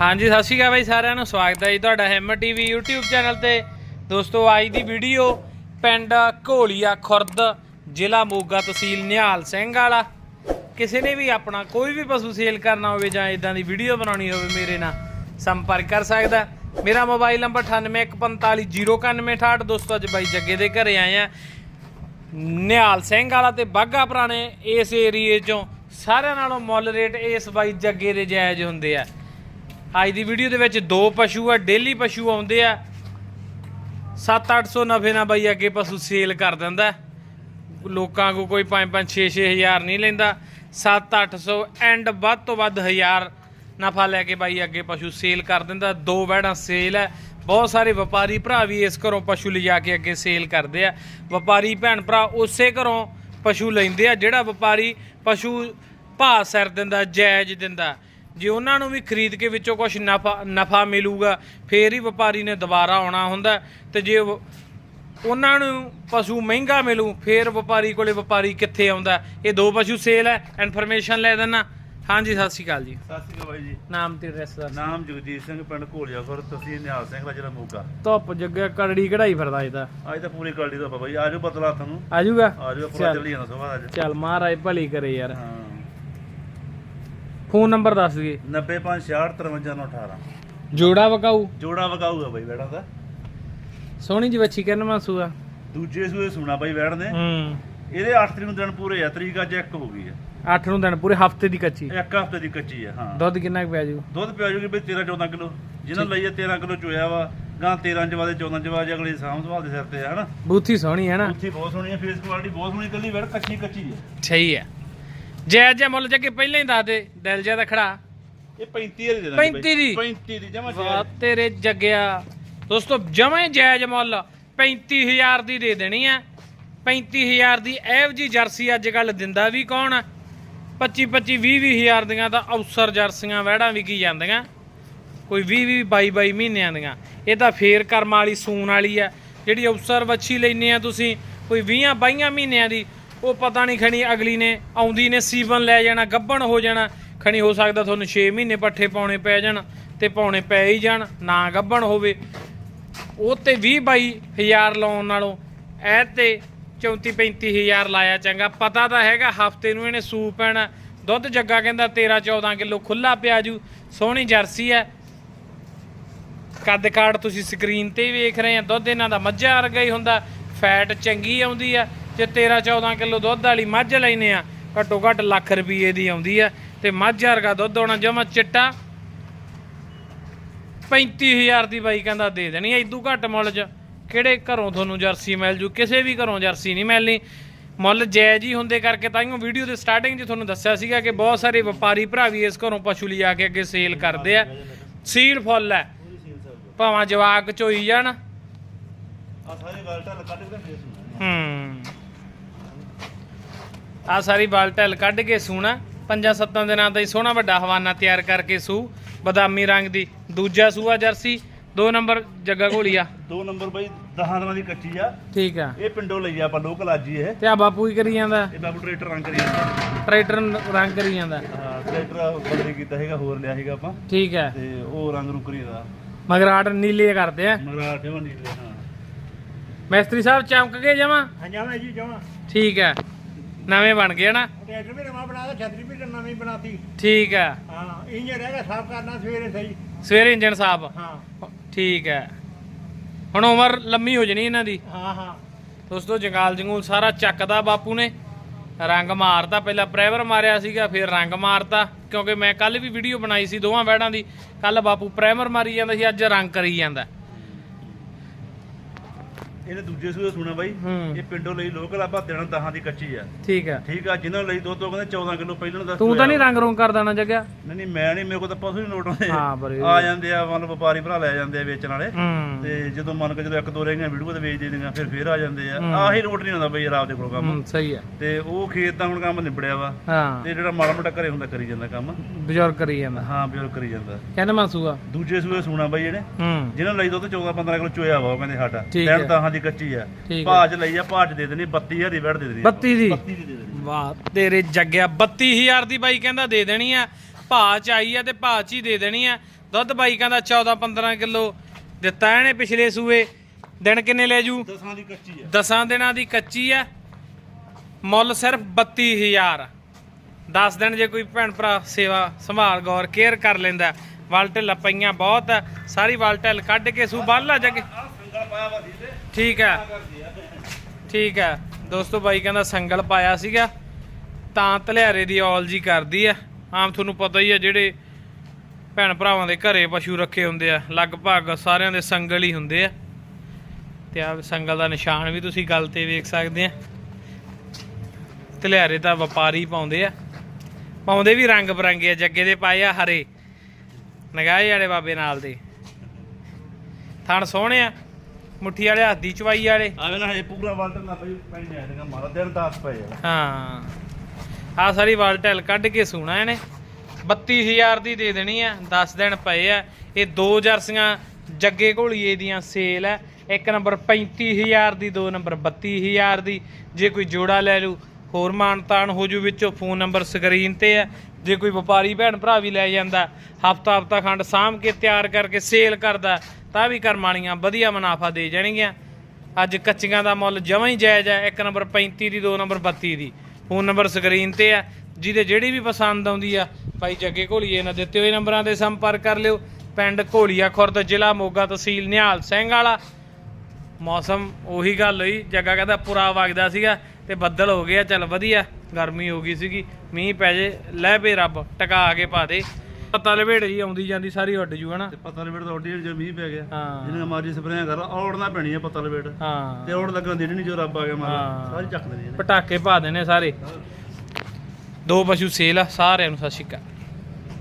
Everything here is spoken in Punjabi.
ਹਾਂਜੀ, ਸਤਿ ਸ਼੍ਰੀ ਅਕਾਲ ਬਾਈ ਸਾਰਿਆਂ ਨੂੰ। ਸਵਾਗਤ ਹੈ ਜੀ ਤੁਹਾਡਾ ਹਿੰਮਤ ਟੀਵੀ YouTube ਚੈਨਲ ਤੇ। ਦੋਸਤੋ, ਅੱਜ ਦੀ ਵੀਡੀਓ ਪਿੰਡ ਘੋਲੀਆ ਖੁਰਦ, ਜ਼ਿਲ੍ਹਾ ਮੋਗਾ ਤਹਿਸੀਲ ਨਿਹਾਲ ਸਿੰਘ ਵਾਲਾ। ਕਿਸੇ ਨੇ ਵੀ ਆਪਣਾ ਕੋਈ ਵੀ ਪਸ਼ੂ ਸੇਲ ਕਰਨਾ ਹੋਵੇ ਜਾਂ ਇਦਾਂ ਦੀ ਵੀਡੀਓ ਬਣਾਉਣੀ ਹੋਵੇ, ਮੇਰੇ ਨਾਲ ਸੰਪਰਕ ਕਰ ਸਕਦਾ ਮੇਰਾ ਮੋਬਾਈਲ ਨੰਬਰ 9814509168 ਦੋਸਤੋ, ਅੱਜ ਬਾਈ ਜੱਗੇ ਦੇ ਘਰੇ ਆਏ ਆ ਨਿਹਾਲ ਸਿੰਘ ਵਾਲਾ ਤੇ ਬਾਗਾ ਪੁਰਾਣੇ ਇਸ ਏਰੀਏ ਚੋਂ ਸਾਰਿਆਂ ਨਾਲੋਂ ਮੁੱਲ ਰੇਟ ਇਸ ਬਾਈ ਜੱਗੇ ਦੇ ਜਾਇਜ਼ ਹੁੰਦੇ ਆ। ਅੱਜ ਦੀ ਵੀਡੀਓ ਦੇ ਵਿੱਚ ਦੋ ਪਸ਼ੂ ਆ, ਡੇਲੀ ਪਸ਼ੂ ਆਉਂਦੇ ਆ। 7-800 ਨਫੇ ਨਾਲ ਬਾਈ ਅੱਗੇ ਪਸ਼ੂ ਸੇਲ ਕਰ ਦਿੰਦਾ ਲੋਕਾਂ ਕੋ ਕੋਈ 5-5 6-6 ਹਜ਼ਾਰ ਨਹੀਂ ਲੈਂਦਾ। 7-800 ਐਂਡ ਵੱਧ ਤੋਂ ਵੱਧ ਹਜ਼ਾਰ ਨਫਾ ਲੈ ਕੇ ਬਾਈ ਅੱਗੇ ਪਸ਼ੂ ਸੇਲ ਕਰ ਦਿੰਦਾ। ਦੋ ਵੈੜਾਂ ਸੇਲ ਹੈ। ਬਹੁਤ ਸਾਰੇ ਵਪਾਰੀ ਭਰਾ ਵੀ ਇਸ ਘਰੋਂ ਪਸ਼ੂ ਲਿਜਾ ਕੇ ਅੱਗੇ ਸੇਲ ਕਰਦੇ ਆ। ਵਪਾਰੀ ਭੈਣ ਭਰਾ ਉਸੇ ਘਰੋਂ ਪਸ਼ੂ ਲੈਂਦੇ ਆ, ਜਿਹੜਾ ਵਪਾਰੀ ਪਸ਼ੂ ਭਾਅ ਸਿਰ ਦਿੰਦਾ, ਜਾਇਜ਼ ਦਿੰਦਾ। ਜੇ ਉਹਨਾਂ ਨੂੰ ਵੀ ਖਰੀਦ ਕੇ ਵਿੱਚੋਂ ਕੁਝ ਨਫਾ ਨਫਾ ਮਿਲੂਗਾ ਫੇਰ ਹੀ ਵਪਾਰੀ ਨੇ ਦੁਬਾਰਾ ਆਉਣਾ ਹੁੰਦਾ ਤੇ ਜੇ ਉਹ- ਉਹਨਾਂ ਨੂੰ ਪਸ਼ੂ ਮਹਿੰਗਾ ਮਿਲੂ ਫੇਰ ਵਪਾਰੀ ਕੋਲੇ ਵਪਾਰੀ ਕਿੱਥੇ ਆਉਂਦਾ ਇਹ ਦੋ ਪਸ਼ੂ ਸੇਲ ਹੈ ਇਨਫੋਰਮੇਸ਼ਨ ਲੈ ਦੇਣਾ ਹਾਂਜੀ ਸਤਿ ਸ਼੍ਰੀ ਅਕਾਲ ਜੀ। ਸਤਿ ਸ਼੍ਰੀ ਅਕਾਲ ਬਾਈ ਜੀ। ਨਾਮ ਤੇ ਐਡਰੈਸ ਦਾ ਨਾਮ ਜਗਜੀਤ ਸਿੰਘ ਪਿੰਡ ਘੋਲੀਆਖੁਰ ਤਹਿਸੀਲ ਨਿਹਾਲ ਸਿੰਘ ਦਾ ਜ਼ਿਲ੍ਹਾ ਮੋਗਾ। ਧੁੱਪ ਜੱਗਿਆ ਕਰੜੀ ਕਢਾਈ ਫਿਰਦਾ ਤਾਂ। ਅੱਜ ਤਾਂ ਪੂਰੀ ਦਾ ਬਾਬਾ ਜੀ ਆਜੋ ਬਤਲਾ ਤੁਹਾਨੂੰ ਆਜੂਗਾ ਆਜੋ ਪੂਰਾ ਚੱਲ। ਜਾਂਦਾ ਸਵੇਰ ਅੱਜ। ਚੱਲ ਮਹਾਰਾਜ ਭਲੀ ਕਰੇ ਯਾਰ। ਹਾਂ। ਫੋਨ ਨੰਬਰ ਦੱਸ ਦਈਏ। 9566535918 ਜੋੜਾ ਵਕਾਊ। ਜੋੜਾ ਵਗਾਊਗਾ ਬਾਈ ਬੈੜਾ ਦਾ। ਸੋਹਣੀ ਜੀ ਬੱਚੀ ਕਿੰਨ ਮਾਸੂਆ ਦੂਜੇ ਸੂਏ ਸੁਣਾ ਬਾਈ ਬੈੜ ਨੇ। ਹੂੰ। ਇਹਦੇ 8 ਤਰੀਕ ਨੂੰ ਦਿਨ ਪੂਰੇ ਆ ਤਰੀਕ ਅੱਜ ਇੱਕ ਹੋ ਗਈ ਆ। 8 ਨੂੰ ਦਿਨ ਪੂਰੇ ਹਫ਼ਤੇ ਦੀ ਕੱਚੀ। ਇੱਕ ਹਫ਼ਤੇ ਦੀ ਕੱਚੀ ਆ ਹਾਂ। ਦੁੱਧ ਕਿੰਨਾ ਕੁ ਪਿਆ ਜੂ ਦੁੱਧ ਪਿਆ ਜੂਗੀ ਬਈ 13 14 ਕਿਲੋ। ਜਿਹਨਾਂ ਲਈ ਆ 13 ਕਿਲੋ ਚੋਇਆ ਵਾ ਗਾਂ 13 ਚ ਵਾਦੇ 14 ਚ ਵਾਦੇ ਅਗਲੇ ਸਾਂਭ ਸੰਭਾਲ ਦੇ ਸਿਰ ਤੇ ਆ ਹਨਾ। ਬੂਥੀ ਸੋਹਣੀ ਹੈ ਨਾ ਉੱਥੇ ਬਹੁਤ ਸੋਹਣੀ ਆ ਫੇਸ ਕੁਆਲਿਟੀ ਬਹੁਤ ਸੋਹਣੀ ਕੱਲੀ ਬੈੜ ਕੱਚੀ ਕੱਚੀ ਆ। ਸਹੀ ਹੈ ਜੈ ਜੈ ਮੁੱਲ ਜੱਗੇ ਪਹਿਲਾਂ ਹੀ ਦੱਸ ਦੇ ਦਿਲ ਜ਼ਿਆਦਾ ਖੜਾ। ਇਹ 35 ਦੀ ਦੇ ਦਾਂਗੇ 35 ਦੀ? 35 ਦੀ ਜਮਾ ਵਾਹ ਤੇਰੇ ਜੱਗਿਆ। ਦੋਸਤੋ ਜਮਾਂ ਜਾਇਜ਼ ਮੁੱਲ। 35000 ਦੀ ਦੇ ਦੇਣੀ ਆ। 35000 ਦੀ ਐਵ ਜੀ ਜਰਸੀ ਅੱਜ ਕੱਲ ਦਿੰਦਾ ਵੀ ਕੌਣ? ਆ 25 25 20 20000 ਦੀਆਂ ਤਾਂ ਅਫਸਰ ਜਰਸੀਆਂ ਵਹਿੜਾਂ ਵਿਕੀ ਜਾਂਦੀਆਂ। ਕੋਈ 20 20 22 22 ਮਹੀਨਿਆਂ ਦੀਆਂ। ਇਹ ਤਾਂ ਫੇਰ ਕਰਮ ਵਾਲੀ ਸੂਣ ਵਾਲੀ ਆ। ਜਿਹੜੀ ਅਫਸਰ ਵੱਛੀ ਲੈਨੇ ਆ ਤੁਸੀਂ ਕੋਈ 20 22 ਮਹੀਨਿਆਂ ਦੀ ਉਹ ਪਤਾ ਨਹੀਂ ਖਣੀ ਅਗਲੀ ਨੇ, ਆਉਂਦੀ ਨੇ ਸੀਵਨ ਲੈ ਜਾਣਾ ਗੱਭਣ ਹੋ ਜਾਣਾ। ਖਣੀ ਹੋ ਸਕਦਾ ਤੁਹਾਨੂੰ 6 ਮਹੀਨੇ ਪੱਠੇ ਪਾਉਣੇ ਪੈ ਜਾਣ ਤੇ ਪਾਉਣੇ ਪੈ ਹੀ ਜਾਣ, ਨਾ ਗੱਭਣ ਹੋਵੇ। ਉਹ ਤੇ 20 22 ਹਜ਼ਾਰ ਲਾਉਣ ਨਾਲੋਂ ਐ ਤੇ 34 35 ਹਜ਼ਾਰ ਲਾਇਆ ਚੰਗਾ। ਪਤਾ ਤਾਂ ਹੈਗਾ ਹਫ਼ਤੇ ਨੂੰ ਇਹਨੇ ਸੂ ਪੈਣਾ। ਦੁੱਧ ਜੱਗਾ ਕਹਿੰਦਾ 13 14 ਕਿਲੋ ਖੁੱਲਾ ਪਿਆ ਜੂ, ਸੋਹਣੀ ਜਰਸੀ ਹੈ। ਕੱਦ ਕਾਠ ਤੁਸੀਂ ਸਕਰੀਨ ਤੇ ਵੇਖ ਰਹੇ ਆ, ਦੁੱਧ ਇਹਨਾਂ ਦਾ ਮੱਝਾ ਵਰਗਾ ਹੀ ਹੁੰਦਾ, ਫੈਟ ਚੰਗੀ ਆਉਂਦੀ ਆ। ਜੇ 13 14 ਕਿਲੋ ਦੁੱਧ ਵਾਲੀ ਮੱਝ ਲੈਨੇ ਆ ਘੱਟੋ ਘੱਟ ਲੱਖ ਰੁਪਏ ਦੀ ਆਉਂਦੀ ਆ। ਤੇ ਮੱਝ ਵਰਗਾ ਦੁੱਧ ਆਉਣਾ ਜਮਾ ਚਿੱਟਾ। 35000 ਦੀ ਬਾਈ ਕਹਿੰਦਾ ਦੇ ਦੇਣੀ ਐ ਇਦੂ ਘੱਟ ਮੁੱਲ 'ਚ। ਕਿਹੜੇ ਘਰੋਂ ਤੁਹਾਨੂੰ ਜਰਸੀ ਮਿਲ ਜੂ? ਕਿਸੇ ਵੀ ਘਰੋਂ ਜਰਸੀ ਨਹੀਂ ਮਿਲਣੀ। ਮੁੱਲ ਜਾਇਜ਼ ਹੀ ਹੁੰਦੇ ਕਰਕੇ ਤਾਈਓ ਵੀਡੀਓ ਦੇ ਸਟਾਰਟਿੰਗ 'ਚ ਤੁਹਾਨੂੰ ਦੱਸਿਆ ਸੀਗਾ ਕਿ ਬਹੁਤ ਸਾਰੇ ਵਪਾਰੀ ਭਰਾ ਵੀ ਇਸ ਘਰੋਂ ਪਸ਼ੂ ਲਿਆ ਕੇ ਅੱਗੇ ਸੇਲ ਕਰਦੇ ਆ। ਸੀਲ ਫੁੱਲ ਹੈ। ਭਾਵਾਂ ਜਵਾਕ ਚੋਈ ਜਾਣ। ਆ ਸਾਰੇ ਢੱਲ ਕੱਢ ਕੇ ਹੂੰ। ਆ ਸਾਰੀ ਬਾਲ ਢੱਲ ਕੱਢ ਕੇ ਸੂਣਾ ਪੰਜਾਂ ਸੱਤਾਂ ਦਿਨਾਂ ਦਾ ਹੀ ਸੋਹਣਾ ਵੱਡਾ ਹਵਾਨਾ ਤਿਆਰ ਕਰਕੇ ਸੂ। ਬਦਾਮੀ ਰੰਗ ਦੀ ਦੂਜਾ ਸੂਆ ਜਰਸੀ। ਦੋ ਨੰਬਰ ਜੱਗਾ ਘੋਲੀਆ। ਦੋ ਨੰਬਰ ਬਾਈ 10 ਦਿਨਾਂ ਦੀ ਕੱਚੀ ਆ। ਠੀਕ ਆ। ਇਹ ਪਿੰਡੋਂ ਲਈ ਆ ਆਪਾਂ ਲੋਕਲ ਅੱਜ ਹੀ ਇਹ। ਤੇ ਆ ਬਾਪੂ ਹੀ ਕਰੀ ਜਾਂਦਾ। ਇਹ ਬਾਬੂ ਟਰੈਕਟਰ ਰੰਗ ਕਰੀ ਜਾਂਦਾ। ਟਰੈਕਟਰ ਰੰਗ ਕਰੀ ਜਾਂਦਾ। ਹਾਂ ਟਰੈਕਟਰ ਬੰਦੇ ਕੀਤਾ ਹੈਗਾ ਹੋਰ ਲਿਆ ਹੈਗਾ ਆਪਾਂ। ਠੀਕ ਹੈ ਤੇ ਉਹ ਰੰਗ ਨੂੰ ਕਰੀਦਾ ਮਗਰਾਟ ਨੀਲੇ ਕਰਦੇ ਆ। ਮਗਰਾ ਠੇਵਾ ਨਹੀਂ ਹਾਂ। ਮੈਸਤਰੀ ਸਾਹਿਬ ਚਮਕ ਗਏ ਜਮਾ? ਹਾਂ ਜਾਵਾਂ ਜੀ ਜਾਵਾਂ ਠੀਕ ਹੈ ਨਵੇਂ ਬਣ ਗਏ ਨਾ ਟਰੈਕਟਰ ਵੀ ਨਵਾਂ ਬਣਾਇਆ ਛਤਰੀ ਵੀ ਨਵੀਂ ਬਣਾਤੀ। ਠੀਕ ਹੈ ਹਾਂ ਇੰਜਨ ਰਹਿ ਗਿਆ ਸਾਫ਼ ਕਰਨਾ ਸਵੇਰੇ ਸਹੀ। ਸਵੇਰੇ ਇੰਜਨ ਸਾਹਿਬ ਹਾਂ। ਠੀਕ ਹੈ ਹੁਣ ਉਮਰ ਲੰਮੀ ਹੋ ਜਣੀ ਇਹਨਾਂ ਦੀ। ਹਾਂ ਹਾਂ। ਦੋਸਤੋ ਜੰਗਾਲ ਜੰਗੂਲ ਸਾਰਾ ਚੱਕਦਾ ਬਾਪੂ ਨੇ। ਰੰਗ ਮਾਰਤਾ ਪਹਿਲਾਂ ਪ੍ਰੈਵਰ ਮਾਰਿਆ ਸੀਗਾ ਫਿਰ ਰੰਗ ਮਾਰਤਾ। ਕਿਉਂਕਿ ਮੈਂ ਕੱਲ ਵੀ ਵੀਡੀਓ ਬਣਾਈ ਸੀ ਦੋਵਾਂ ਬੈੜਾਂ ਦੀ। ਕੱਲ ਬਾਪੂ ਪ੍ਰਾਈਮਰ ਮਾਰੀ ਜਾਂਦਾ ਸੀ ਅੱਜ ਰੰਗ ਕਰੀ ਜਾਂਦਾ। ਇਹਨੇ ਦੂਜੇ ਸੂਏ ਸੁਣਾ ਬਾਈ ਹੂੰ। ਇਹ ਪਿੰਡੋਂ ਲਈ ਲੋਕਲ ਆਪਾਂ ਦੇਣਾ 10 ਦੀ ਕੱਚੀ ਆ। ਠੀਕ ਹੈ ਠੀਕ ਆ ਜਿਨ੍ਹਾਂ ਲਈ ਦੋ ਤੋਂ ਕਹਿੰਦੇ 14 ਕਿਲੋ ਪਹਿਲਾਂ ਦਾ ਤੂੰ ਤਾਂ ਨਹੀਂ ਰੰਗ ਰੂੰਗ ਕਰ ਦੇਣਾ ਜੱਗਿਆ। ਨਹੀਂ ਨਹੀਂ ਮੈਂ ਨਹੀਂ ਮੇਰੇ ਕੋਲ ਤਾਂ ਪਸ਼ੂ ਹੀ ਨੋਟ ਆਉਂਦੇ। ਹਾਂ, ਪਰ ਆ ਜਾਂਦੇ ਆ ਮਤਲਬ ਵਪਾਰੀ ਭਰਾ ਲੈ ਜਾਂਦੇ ਆ ਵੇਚਣ ਵਾਲੇ। ਹੂੰ। ਤੇ ਜਦੋਂ ਮੰਨ ਕੇ ਜਦੋਂ ਇੱਕ ਦੋ ਰਹਿ ਗਈਆਂ ਵੀਡੀਓ ਤੇ ਵੇਚ ਦੇ ਦਿੰਦੀਆਂ ਫਿਰ ਫੇਰ ਆ ਜਾਂਦੇ ਆ। ਆਹੀ ਨੋਟ ਨਹੀਂ ਹੁੰਦਾ ਬਈ ਯਾਰ ਆਪਦੇ ਕੋਲ ਕੰਮ। ਹੂੰ, ਸਹੀ ਹੈ ਤੇ ਉਹ ਖੇਤ ਦਾ ਹੁਣ ਕੰਮ ਨਿਬੜਿਆ ਵਾ। ਹਾਂ। ਤੇ ਜਿਹੜਾ ਮਾੜਾ ਮੋਟਾ ਘਰੇ ਹੁੰਦਾ ਕਰੀ ਜਾਂਦਾ ਕੰਮ। ਬਜ਼ੁਰਗ ਕਰੀ ਜਾਂਦਾ। ਹਾਂ ਬਿਲਕੁਲ ਕਰੀ ਜਾਂਦਾ। ਕਹਿੰਦਾ ਮਾਸੂਆ। ਦੂਜੇ ਸੂਏ ਸੁਣਾ ਬਾਈ ਇਹਨੇ। ਹੂੰ। ਜਿਹਨਾਂ ਲਈ ਦੁੱਧ 14 15 ਕਿਲੋ ਚੋਇਆ ਵਾ ਉਹ ਕਹਿੰਦੇ ਸਾਡਾ। ਠੀਕ ਹੈ। ਦੀ ਕੱਚੀ ਆ। ਠੀਕ ਲਈ ਆ ਭਾਜ ਦੇ ਦੇਣੀ 32000 ਦੀ ਵੜ ਦੇ ਦੇਣੀ 32 ਦੀ? 32 ਦੀ ਦੇ ਦੇਣੀ। ਵਾਹ ਤੇਰੇ ਜੱਗਿਆ 32000 ਦੀ ਬਾਈ ਕਹਿੰਦਾ ਦੇ ਦੇਣੀ ਆ। ਭਾਅ ਚ ਆਈ ਆ ਤੇ ਭਾਅ ਚ ਹੀ ਦੇ ਦੇਣੀ ਆ। ਦੁੱਧ ਬਾਈ ਕਹਿੰਦਾ 14 15 ਕਿਲੋ ਦਿੱਤਾ ਇਹਨੇ ਪਿਛਲੇ ਸੂਏ। ਦਿਨ ਕਿੰਨੇ ਲੈ ਜੂ? ਦਸਾਂ ਦੀ ਕੱਚੀ ਆ। ਦਸਾਂ ਦਿਨਾਂ ਦੀ ਕੱਚੀ ਆ। ਮੁੱਲ ਸਿਰਫ 32000 10 ਦਿਨ ਜੇ ਕੋਈ ਭੈਣ ਭਰਾ ਸੇਵਾ ਸੰਭਾਲ ਗੌਰ ਕੇਅਰ ਕਰ ਲੈਂਦਾ। ਵਲਟਲ ਪਈਆਂ ਬਹੁਤ ਸਾਰੀ ਵਲਟਲ ਕੱਢ ਕੇ ਸੂ ਬੰਨ ਲਾ ਤੇ ਠੀਕ ਹੈ। ਠੀਕ ਹੈ। ਦੋਸਤੋ ਬਾਈ ਕਹਿੰਦਾ ਸੰਗਲ ਪਾਇਆ ਸੀਗਾ। ਤਾਂ ਧਲਿਆਰੇ ਦੀ ਔਲ ਜੀ ਕਰਦੀ ਆ ਆਮ ਤੁਹਾਨੂੰ ਪਤਾ ਹੀ ਆ ਜਿਹੜੇ ਭੈਣ ਭਰਾਵਾਂ ਦੇ ਘਰੇ ਪਸ਼ੂ ਰੱਖੇ ਹੁੰਦੇ ਆ। ਲਗਭਗ ਸਾਰਿਆਂ ਦੇ ਸੰਗਲ ਹੀ ਹੁੰਦੇ ਆ। ਤੇ ਆ ਸੰਗਲ ਦਾ ਨਿਸ਼ਾਨ ਵੀ ਤੁਸੀਂ ਗੱਲ ਤੇ ਵੇਖ ਸਕਦੇ ਆ। ਧਲਿਆਰੇ ਤਾਂ ਵਪਾਰੀ ਪਾਉਂਦੇ ਆ। ਪਾਉਂਦੇ ਵੀ ਰੰਗ ਬਰੰਗੇ ਆ, ਜੱਗੇ ਦੇ ਪਾਏ ਆ ਹਰੇ। ਨਗਾਏ ਵਾਲੇ ਬਾਬੇ ਨਾਲ ਦੇ। ਥਣ ਸੋਹਣੇ ਆ। ਮੁੱਠੀ ਵਾਲੇ ਹੱਥ ਦੀ ਚਵਾਈ ਵਾਲੇ। ਆਵੇ ਨਾ ਇਹ ਪੂਰਾ ਵਾਲਟਰ ਨਾ ਪਈ ਪੈਣੀ ਜਾਏਗਾ ਮਾਰਾ ਦਿਨ 10 ਪਏ ਆ। ਹਾਂ। ਆ ਸਾਰੀ ਵਾਲਟੈਲ ਕੱਢ ਕੇ ਸੂਣਾ ਇਹਨੇ। 32000 ਦੀ ਦੇ ਦੇਣੀ ਆ 10 ਦਿਨ ਪਏ ਆ। ਇਹ ਦੋ ਜਰਸੀਆਂ ਜੱਗੇ ਘੋਲੀਏ ਦੀਆਂ ਸੇਲ ਹੈ ਇੱਕ ਨੰਬਰ 35000 ਦੀ ਦੋ ਨੰਬਰ 32000 ਦੀ। ਜੇ ਕੋਈ ਜੋੜਾ ਲੈ ਲੂ ਹੋਰ ਮਾਨਤਾਨ ਹੋ ਜੂ ਵਿੱਚੋਂ ਫੋਨ ਨੰਬਰ ਸਕਰੀਨ ਤੇ ਹੈ ਜੇ ਕੋਈ ਵਪਾਰੀ ਭੈਣ ਭਰਾ ਵੀ ਲੈ ਜਾਂਦਾ ਹਫਤਾ ਹਫਤਾ ਖੰਡ ਸਾਂਭ ਕੇ ਤਿਆਰ ਕਰਕੇ ਸੇਲ ਕਰਦਾ ਤਾਂ ਵੀ ਕਰਮ ਵਾਲੀਆਂ ਵਧੀਆ ਮੁਨਾਫਾ ਦੇ ਜਾਣਗੀਆਂ। ਅੱਜ ਕੱਚੀਆਂ ਦਾ ਮੁੱਲ ਜਮਾਂ ਹੀ ਜਾਇਜ਼ ਹੈ, ਇੱਕ ਨੰਬਰ 35 ਦੀ, ਦੋ ਨੰਬਰ 32 ਦੀ। ਫੋਨ ਨੰਬਰ ਸਕਰੀਨ ਤੇ ਆ ਜਿਹਦੇ ਜਿਹੜੀ ਵੀ ਪਸੰਦ ਆਉਂਦੀ ਆ, ਭਾਈ ਜੱਗੇ ਘੋਲੀਏ ਨਾ ਦਿੱਤੇ ਹੋਏ ਨੰਬਰਾਂ ਤੇ ਸੰਪਰਕ ਕਰ ਲਿਓ। ਪਿੰਡ ਘੋਲੀਆ ਖੁਰਦ, ਜ਼ਿਲ੍ਹਾ ਮੋਗਾ ਤਹਿਸੀਲ ਨਿਹਾਲ ਸਿੰਘ ਵਾਲਾ। ਮੌਸਮ ਉਹੀ ਗੱਲ ਹੋਈ, ਜੱਗਾ ਕਹਿੰਦਾ ਪੁਰਾ ਵਗਦਾ ਸੀਗਾ ਤੇ ਬੱਦਲ ਹੋ ਗਿਆ, ਚੱਲ ਵਧੀਆ, ਗਰਮੀ ਹੋ ਗਈ ਸੀਗੀ। ਮੀਂਹ ਪੈ ਜੇ, ਲੈ ਪੇ ਰੱਬ, ਟਕਾ ਕੇ ਪਾ ਦੇ। ਪਤਾ ਲਵੇੜ ਜੀ ਆਉਂਦੀ ਜਾਂਦੀ ਸਾਰੀ ਉੱਡ ਜੂ ਹਨਾ? ਤੇ ਪਤਾ ਲਵੇੜ ਤਾਂ ਉੱਡੀ ਜੇ ਮੀਂਹ ਪੈ ਗਿਆ। ਹਾਂ। ਜਿਹਨੇ ਮਾਰੀ ਸਪਰੇਆਂ ਕਰ ਔੜਨਾ ਪੈਣੀ ਆ ਪਤਾ ਲਵੇੜ ਹਾਂ। ਤੇ ਔੜ ਲੱਗਣ ਦੇਣੀ ਨਹੀਂ ਜੋ ਰੱਬ ਆ ਗਿਆ ਮਾਰਾ। ਸਾਰੀ ਚੱਕ ਦੇਣੀ ਪਟਾਕੇ ਪਾ ਦੇਣੇ ਸਾਰੇ। ਦੋ ਪਸ਼ੂ ਸੇਲ ਆ ਸਾਰਿਆਂ ਨੂੰ ਸਤਿ ਸ਼੍ਰੀ ਅਕਾਲ।